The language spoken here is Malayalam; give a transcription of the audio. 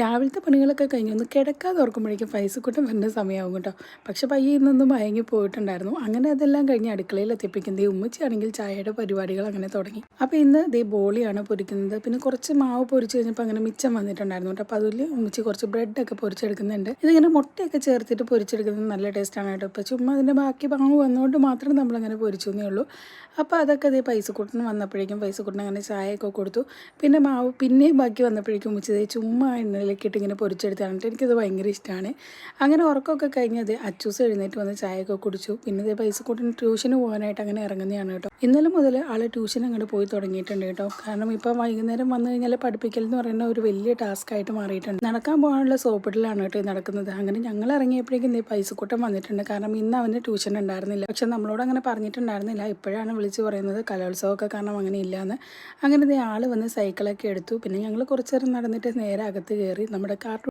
രാവിലത്തെ പണികളൊക്കെ കഴിഞ്ഞ് ഒന്ന് കിടക്കാതെ ഓർക്കുമ്പോഴേക്കും ഫൈസക്കൂട്ടം വരുന്ന സമയമാകും കേട്ടോ. പക്ഷെ പയ്യെ ഇന്നൊന്നും മയങ്ങി പോയിട്ടുണ്ടായിരുന്നു. അങ്ങനെ അതെല്ലാം കഴിഞ്ഞ് അടുക്കളയിൽ എത്തിപ്പിക്കുന്നത് ഉമ്മച്ചിയാണെങ്കിൽ ചായയുടെ പരിപാടികൾ അങ്ങനെ തുടങ്ങി. അപ്പോൾ ഇന്ന് ദേ ബോളിയാണ് പൊരിക്കുന്നത്. പിന്നെ കുറച്ച് മാവ് പൊരിച്ച് കഴിഞ്ഞപ്പോൾ അങ്ങനെ മിച്ചം വന്നിട്ടുണ്ടായിരുന്നു കേട്ടോ. അപ്പോൾ അതിൽ ഉമ്മച്ചി കുറച്ച് ബ്രെഡൊക്കെ പൊരിച്ചെടുക്കുന്നുണ്ട്. ഇതിങ്ങനെ മുട്ടയൊക്കെ ചേർത്തിട്ട് പൊരിച്ചെടുക്കുന്നത് നല്ല ടേസ്റ്റാണ് കേട്ടോ. ഇപ്പോൾ ചുമ്മാ അതിന്റെ ബാക്കി ഭാഗം വന്നുകൊണ്ട് മാത്രം നമ്മളങ്ങനെ പൊരിച്ചു എന്നേ ഉള്ളൂ. അപ്പോൾ അതൊക്കെ പൈസ പൈസക്കൂട്ടിന് വന്നപ്പോഴേക്കും പൈസ പൈസക്കൂട്ടിന് അങ്ങനെ ചായയൊക്കെ കൊടുത്തു. പിന്നെ മാവ് പിന്നെയും ബാക്കി വന്നപ്പോഴേക്കും ഉമ്മച്ചതേ ചുമ്മാ എണ്ണയിലേക്കിട്ട് ഇങ്ങനെ പൊരിച്ചെടുത്താണ് എനിക്കത് ഭയങ്കര ഇഷ്ടമാണ് അങ്ങനെ ഉറക്കമൊക്കെ കഴിഞ്ഞത് അച്ചൂസ് എഴുന്നേറ്റ് വന്ന് ചായയൊക്കെ കുടിച്ചു. പിന്നെ ഇതേ പൈസ കൂട്ടിന് ട്യൂഷന് പോകാനായിട്ട് അങ്ങനെ ഇറങ്ങുന്നതാണ് കേട്ടോ. ഇന്നലെ മുതൽ ആൾ ട്യൂഷൻ അങ്ങോട്ട് പോയി തുടങ്ങിയിട്ടുണ്ട് കേട്ടോ. കാരണം ഇപ്പം വൈകുന്നേരം വന്നു കഴിഞ്ഞാൽ പഠിപ്പിക്കൽ എന്ന് പറയുന്ന ഒരു വലിയ ടാസ്ക് ആയിട്ട് മാറിയിട്ടുണ്ട്. നടക്കാൻ പോകാനുള്ള സോപ്പിട്ടിലാണ് കേട്ടോ നടക്കുന്നത്. അങ്ങനെ ഞങ്ങൾ ഇറങ്ങിയപ്പോഴേക്കും ഇതേ പൈസക്കൂട്ടം വന്നിട്ടുണ്ട്. കാരണം ഇന്ന് അവന് ട്യൂഷൻ ഉണ്ടായിരുന്നില്ല. പക്ഷെ നമ്മളോട് അങ്ങനെ പറഞ്ഞിട്ടുണ്ടായിരുന്നില്ല. ഇപ്പോഴാണ് വിളിച്ച് പറയുന്നത് കലോത്സവമൊക്കെ കാരണം അങ്ങനെ ഇല്ലയെന്ന് അങ്ങനെ ഇതേ ആൾ വന്ന് സൈക്കിളൊക്കെ എടുത്തു. പിന്നെ ഞങ്ങൾ കുറച്ചേരം നടന്നിട്ട് നേരെ അകത്ത് നമ്മുടെ കാർട്ടൂൺ